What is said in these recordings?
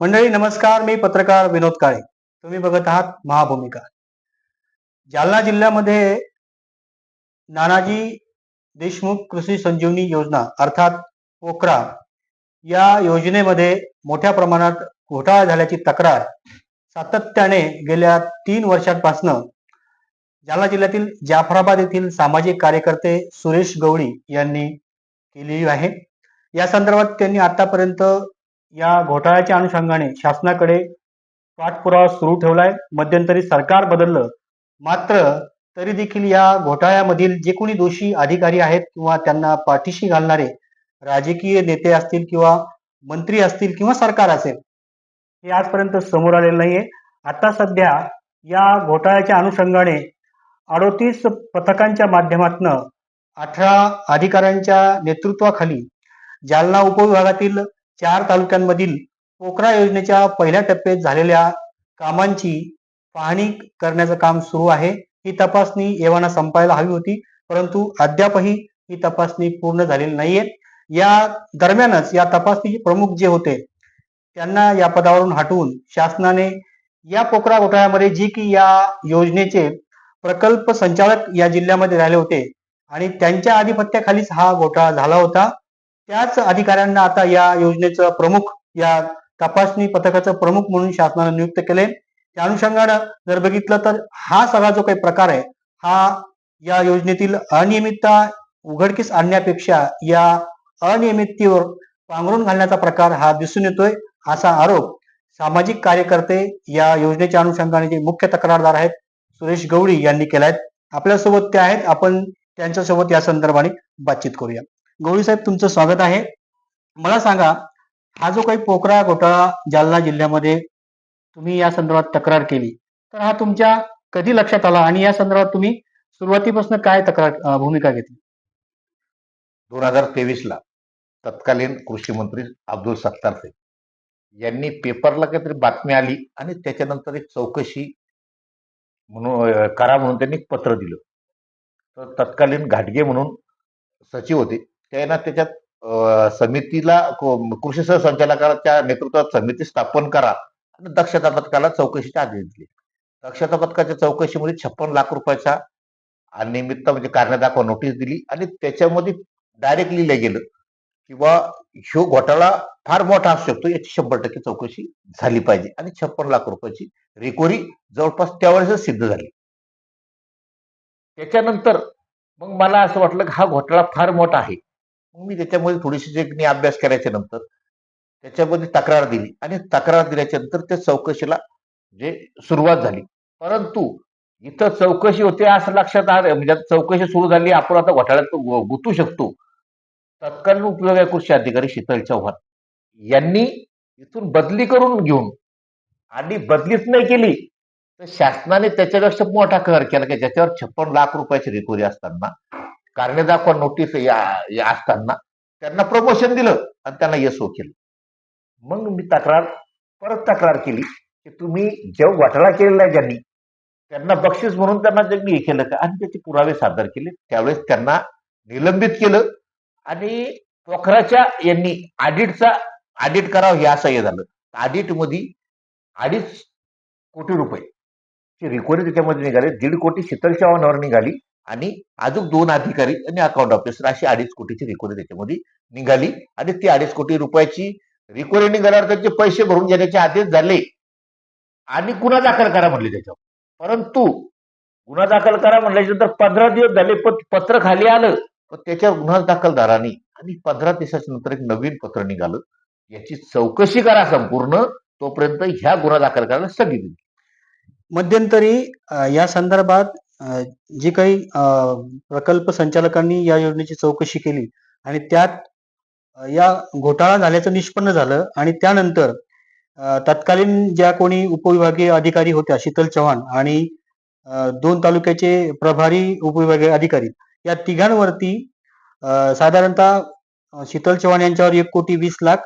मंडळी नमस्कार. मी पत्रकार विनोद काळे. तुम्ही बघत आहात महाभूमिका. जालना जिल्ह्यामध्ये नानाजी देशमुख कृषी संजीवनी योजना अर्थात पोकरा या योजनेमध्ये मोठ्या प्रमाणात घोटाळा झाल्याची तक्रार सातत्याने गेल्या तीन वर्षांपासनं जालना जिल्ह्यातील जाफराबाद येथील सामाजिक कार्यकर्ते सुरेश गवळी यांनी केलेली आहे. या संदर्भात त्यांनी आतापर्यंत या घोटाळ्याच्या अनुषंगाने शासनाकडे पाठपुरावा सुरू ठेवलाय. मध्यंतरी सरकार बदललं. मात्र तरी देखील या घोटाळ्यामधील जे कोणी दोषी अधिकारी आहेत किंवा त्यांना पाठीशी घालणारे राजकीय नेते असतील किंवा मंत्री असतील किंवा सरकार असेल हे आजपर्यंत समोर आलेलं नाहीये. आता सध्या या घोटाळ्याच्या अनुषंगाने अडोतीस पथकांच्या माध्यमातून अठरा अधिकाऱ्यांच्या नेतृत्वाखाली जालना उपविभागातील चार तालुक्यांमधील पोकरा योजनेच्या पहिल्या टप्प्यात झालेल्या कामांची पाहणी करण्याचं काम सुरू आहे. ही तपासणी एव्हाना संपायला हवी होती परंतु अद्यापही ही तपासणी पूर्ण झालेली नाहीये या दरम्यानच या तपासणीचे प्रमुख जे होते त्यांना या पदावरून हटवून शासनाने या पोकरा घोटाळ्यामध्ये जी की या योजनेचे प्रकल्प संचालक या जिल्ह्यामध्ये राहिले होते आणि त्यांच्या आधिपत्याखालीच हा घोटाळा झाला होता. त्याच अधिकाऱ्यांना आता या योजनेचं प्रमुख या तपासणी पथकाचं प्रमुख म्हणून शासनाने नियुक्त केले त्या अनुषंगानं जर बघितलं तर हा सगळा जो काही प्रकार आहे हा या योजनेतील अनियमितता उघडकीस आणण्यापेक्षा या अनियमिततेवर पांघरून घालण्याचा प्रकार हा दिसून येतोय असा आरोप सामाजिक कार्यकर्ते या योजनेच्या अनुषंगाने जे मुख्य तक्रारदार आहेत सुरेश गवळी यांनी केलाय. आपल्यासोबत ते आहेत. आपण त्यांच्यासोबत या संदर्भाने बातचीत करूया. गवळी साहेब तुमचं स्वागत आहे. मला सांगा हा जो काही पोकरा घोटाळा जालना जिल्ह्यामध्ये तुम्ही या संदर्भात तक्रार केली तर हा तुमच्या कधी लक्षात आला आणि या संदर्भात तुम्ही सुरुवातीपासून काय तक्रार भूमिका घेतली? दोन हजार तेवीस ला तत्कालीन कृषी मंत्री अब्दुल सत्तार साहेब यांनी पेपरला काहीतरी बातमी आली आणि त्याच्यानंतर एक चौकशी म्हणून करा म्हणून त्यांनी एक पत्र दिलं. तर तत्कालीन घाटगे म्हणून सचिव होते. त्यांना त्याच्यात समितीला कृषी सहसंचालकाच्या नेतृत्वात समिती स्थापन करा. आणि दक्षता पथकाला चौकशीचे आदेश दिले दक्षता पथकाच्या चौकशीमध्ये छप्पन लाख रुपयाचा अनियमितता म्हणजे कारणे दाखवा नोटीस दिली. आणि त्याच्यामध्ये डायरेक्ट लिहिलं गेलं किंवा ह्यो घोटाळा फार मोठा असू शकतो. याची शंभर टक्के चौकशी झाली पाहिजे. आणि छप्पन लाख रुपयाची रिकव्हरी जवळपास त्यावेळेस सिद्ध झाली. त्याच्यानंतर मग मला असं वाटलं की हा घोटाळा फार मोठा आहे. मी त्याच्यामध्ये थोडीशी जे मी अभ्यास करायच्या नंतर त्याच्यामध्ये तक्रार दिली. आणि तक्रार दिल्याच्या नंतर त्या चौकशीला जे सुरुवात झाली. परंतु इथं चौकशी होते असं लक्षात आलं म्हणजे चौकशी सुरू झाली आपण आता घोटाळ्यात गुतू गुंतू शकतो. तत्कालीन उपयोग कृषी अधिकारी शीतल चव्हाण यांनी इथून बदली करून घेऊन आणि बदलीच नाही केली तर शासनाने त्याच्यापेक्षा मोठा कर केला की ज्याच्यावर छप्पन लाख रुपयाची रिकव्हरी असताना कारणे दाखवा नोटीस या या असताना त्यांना प्रमोशन दिलं आणि त्यांना यसो केलं. मग मी तक्रार परत तक्रार केली की तुम्ही जेव्हा घोटाळा केलेला आहे ज्यांनी त्यांना बक्षीस म्हणून त्यांना त्यांनी हे केलं का आणि त्याचे पुरावे सादर केले. त्यावेळेस त्यांना निलंबित केलं आणि पोखराच्या यांनी ऑडिटचा ऑडिट करावं हे असं हे झालं. ऑडिटमध्ये अडीच कोटी रुपये ची त्याच्यामध्ये निघाली दीड कोटी शीतल चव्हाणावर निघाली. आणि अजून दोन अधिकारी आणि अकाउंट ऑफिसर अशी अडीच कोटीची रिकव्हरी त्याच्यामध्ये निघाली. आणि ती अडीच कोटी रुपयाची रिकव्हरी निघाल्यावर त्याचे पैसे भरून घेण्याचे आदेश झाले. आणि गुन्हा दाखल करा म्हणले त्याच्यावर. परंतु गुन्हा दाखल करा म्हणल्यानंतर पंधरा दिवस झाले पण पत्र खाली आलं. पण त्याच्यावर गुन्हा दाखलदारांनी आणि पंधरा दिवसाच्या नंतर एक नवीन पत्र निघालं. याची चौकशी करा संपूर्ण. तोपर्यंत ह्या गुन्हा दाखल करायला स्थगिती मध्यंतरी या संदर्भात अं, जी काही अ प्रकल्प संचालकांनी या योजनेची चौकशी केली आणि त्यात या घोटाळा झाल्याचं निष्पन्न झालं आणि त्यानंतर तत्कालीन ज्या कोणी उपविभागीय अधिकारी होत्या शीतल चव्हाण आणि दोन तालुक्याचे प्रभारी उपविभागीय अधिकारी या तिघांवरती साधारणतः शीतल चव्हाण यांच्यावर एक कोटी वीस लाख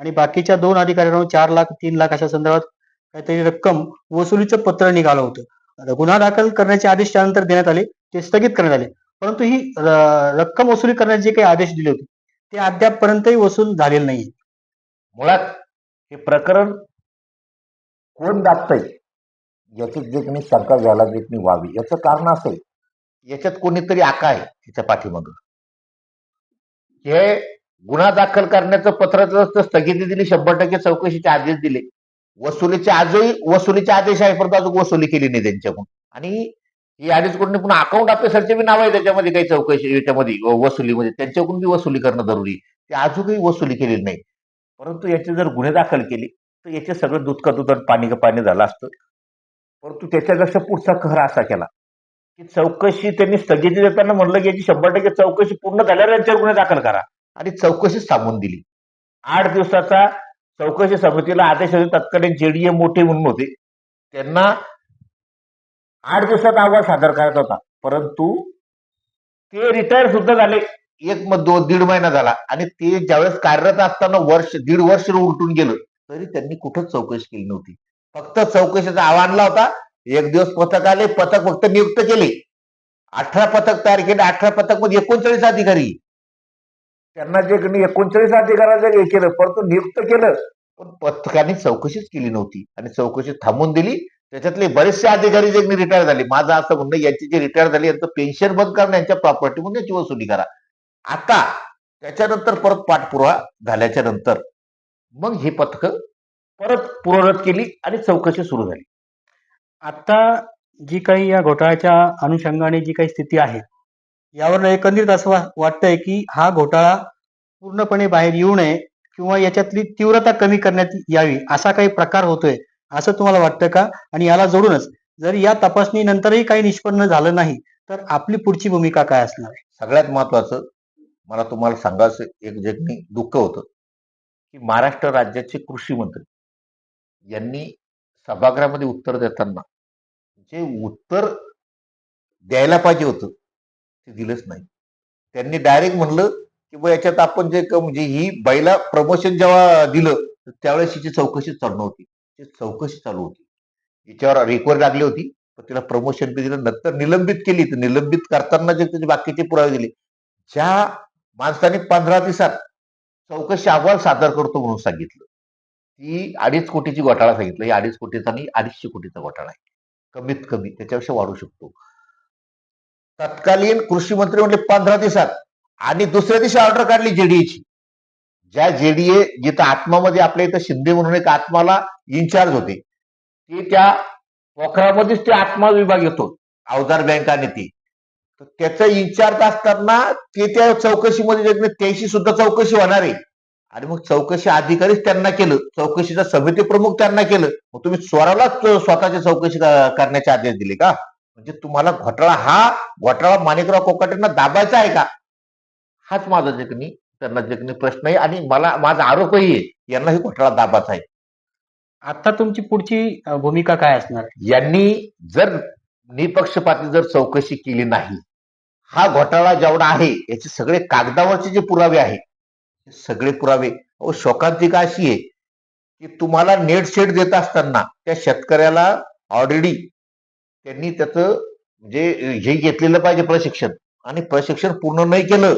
आणि बाकीच्या दोन अधिकाऱ्यांवर चार लाख तीन लाख अशा संदर्भात काहीतरी रक्कम वसुलीचं पत्र निघालं होतं. गुन्हा दाखल करण्याचे आदेश त्यानंतर देण्यात आले ते स्थगित करण्यात आले. परंतु ही रक्कम वसुली करण्याचे जे काही आदेश दिले होते ते अद्यापपर्यंतही वसूल झालेले नाही मुळात हे प्रकरण कोण दाखतंय? याची जे कोणी शंका घ्यायला जे कोणी व्हावी. याचं कारण असं याच्यात कोणीतरी आका आहे याच्या पाठीमागं. हे गुन्हा दाखल करण्याचं पत्र स्थगिती दिली शंभर टक्के चौकशीचे आदेश दिले वसुलीचे आजही वसुलीचे आदेश आहे परंतु अजून वसुली केली नाही त्यांच्याकडून. आणि ही आदेश कोणी पुन्हा अकाउंट ऑफिसरचे बी नाव आहे त्याच्यामध्ये काही चौकशी याच्यामध्ये वसुलीमध्ये. त्यांच्याकडून बी वसुली करणं जरुरी ते अजूनही वसुली केलेली नाही परंतु याचे जर गुन्हे दाखल केले तर याचे सगळं दूध का पाणी का पाणी झालं असतं. परंतु त्याच्यापेक्षा पुढचा कहर असा केला की चौकशी त्यांनी स्थगिती देताना म्हणलं की याची शंभर टक्के चौकशी पूर्ण झाल्यावर यांच्यावर गुन्हे दाखल करा. आणि चौकशीच थांबवून दिली. आठ दिवसाचा चौकशी समितीला आदेश होते तत्कालीन जेडीए मोठे म्हणून होते. त्यांना आठ दिवसात अहवाल सादर करायचा होता. परंतु ते रिटायर सुद्धा झाले. एक म- दोन दीड महिना झाला. आणि ते ज्यावेळेस कार्यरत असताना वर्ष दीड वर्ष उलटून गेलं तरी त्यांनी कुठंच चौकशी केली नव्हती. फक्त चौकशीचा आव्हान होता. एक दिवस पथक आले. पथक फक्त नियुक्त केले. अठरा पथक तयार केले. अठरा पथकमध्ये एकोणचाळीस अधिकारी. त्यांना जे कोणी एकोणचाळीस अधिकाऱ्याचं हे केलं परंतु नियुक्त केलं. पण पथकाने चौकशीच केली नव्हती. आणि चौकशी थांबून दिली. त्याच्यातले बरेचसे अधिकारी जे रिटायर झाले माझं असं म्हणणं यांची जे रिटायर झाली यांचं पेन्शन बंद करणं यांच्या प्रॉपर्टी म्हणून याची वसुली करा. आता त्याच्यानंतर परत पाठपुरावा झाल्याच्यानंतर मग ही पथक परत पूर्वरत केली आणि चौकशी सुरू झाली. आता जी काही या घोटाळ्याच्या अनुषंगाने जी काही स्थिती आहे यावर एकंदरीत असं वा- वाटतंय की हा घोटाळा पूर्णपणे बाहेर येऊ नये किंवा याच्यातली तीव्रता कमी करण्यात यावी असा काही प्रकार होतोय असं तुम्हाला वाटतं का? आणि याला जोडूनच जर या तपासणीनंतरही काही निष्पन्न झालं नाही तर आपली पुढची भूमिका काय असणार? सगळ्यात महत्वाचं मला तुम्हाला सांगायचं एक जे दुःख होतं की महाराष्ट्र राज्याचे कृषी मंत्री यांनी सभागृहामध्ये उत्तर देताना जे उत्तर द्यायला पाहिजे होतं ते दिलंच नाही. त्यांनी डायरेक्ट म्हणलं की बा याच्यात आपण जे म्हणजे ही बैला प्रमोशन जेव्हा दिलं तर त्यावेळेस हिची चौकशी चालू नव्हती. ती चौकशी चालू होती. हिच्यावर रिकवर लागली होती पण तिला प्रमोशन बी दिलं. नंतर निलंबित केली. तर निलंबित करताना जे त्याचे बाकीचे पुरावे दिले. ज्या माणसाने पंधरा दिवसात चौकशी अहवाल सादर करतो म्हणून सांगितलं. ती अडीच कोटीची घोटाळा सांगितलं. ही अडीच कोटीचा आणि अडीचशे कोटीचा घोटाळा आहे. कमीत कमी त्याच्यापेक्षा वाढू शकतो. तत्कालीन कृषी मंत्री म्हणले पंधरा दिवसात. आणि दुसऱ्या दिवशी ऑर्डर काढली जेडीएची ज्या जेडीए जिथं आत्मामध्ये आपल्या इथं शिंदे म्हणून एक आत्माला इन्चार्ज होते. ते त्या पोखरामध्येच ते आत्मा विभाग येतो. अवजार बँक आणि ती. तर इन्चार्ज असताना ते त्या चौकशीमध्ये जे त्याशी सुद्धा चौकशी होणार आहे. आणि मग चौकशी अधिकारीच त्यांना केलं. चौकशीचा समिती प्रमुख त्यांना केलं. मग तुम्ही स्वरालाच स्वतःची चौकशी करण्याचे आदेश दिले का? म्हणजे तुम्हाला घोटाळा हा घोटाळा माणिकराव कोकाटेंना दाबायचा आहे का? हाच माझा जगनी त्यांना जगनी प्रश्न आहे आणि मला माझा आरोपही आहे. यांना ही घोटाळा दाबाचा आहे. आता तुमची पुढची भूमिका काय असणार? यांनी जर निपक्षपाती जर चौकशी केली नाही हा घोटाळा जेवढा आहे याचे सगळे कागदावरचे जे पुरावे आहे सगळे पुरावे अहो शोकांतिका अशी आहे की तुम्हाला नेट शेट देत असताना त्या शेतकऱ्याला ऑलरेडी त्यांनी त्याचं म्हणजे हे घेतलेलं पाहिजे प्रशिक्षण. आणि प्रशिक्षण पूर्ण नाही केलं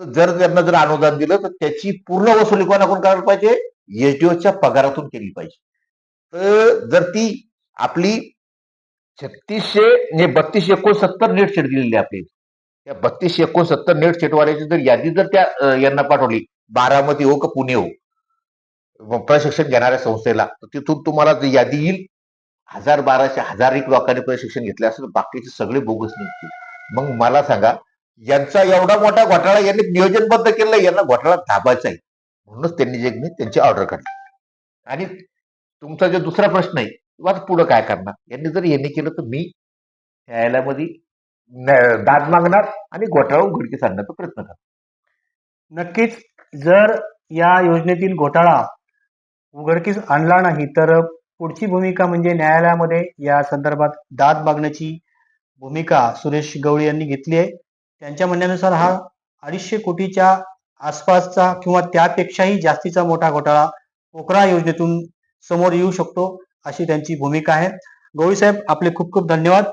तर जर त्यांना जर अनुदान दिलं तर त्याची पूर्ण वसुली कोणाकडून करायला पाहिजे? एसडीओच्या पगारातून केली पाहिजे. तर जर ती आपली छत्तीसशे म्हणजे बत्तीसशे एकोणसत्तर नेट सेट दिलेली आपली. त्या बत्तीसशे एकोणसत्तर नेट सेटवाल्याची जर यादी जर त्या यांना पाठवली बारामती हो का पुणे हो प्रशिक्षण घेणाऱ्या संस्थेला तिथून तुम्हाला जी यादी येईल हजार बाराशे हजार एक लोकांनी प्रशिक्षण घेतले असेल बाकीचे सगळे बोगस निघतील. मग मला सांगा यांचा एवढा मोठा घोटाळा यांनी नियोजनबद्ध केलं यांना घोटाळा दाबायचा आहे. म्हणूनच त्यांनी जे मी त्यांची ऑर्डर काढली. आणि तुमचा जो दुसरा प्रश्न आहे किंवा पुढं काय करणार? यांनी जर यांनी केलं तर मी न्यायालयामध्ये न- दाद मागणार आणि घोटाळा उघडकीस आणण्याचा प्रयत्न करणार. नक्कीच जर या योजनेतील घोटाळा उघडकीस आणला नाही तर पुढची भूमिका म्हणजे न्यायालयामध्ये या संदर्भात दाद मागण्याची भूमिका सुरेश गवळी यांनी घेतली आहे. त्यांच्या म्हणण्यानुसार हा अडीचशे कोटीच्या आसपासचा किंवा त्यापेक्षाही जास्तीचा मोठा घोटाळा पोकरा योजनेतून समोर येऊ शकतो अशी त्यांची भूमिका आहे. गवळी साहेब आपले खूप खूप धन्यवाद.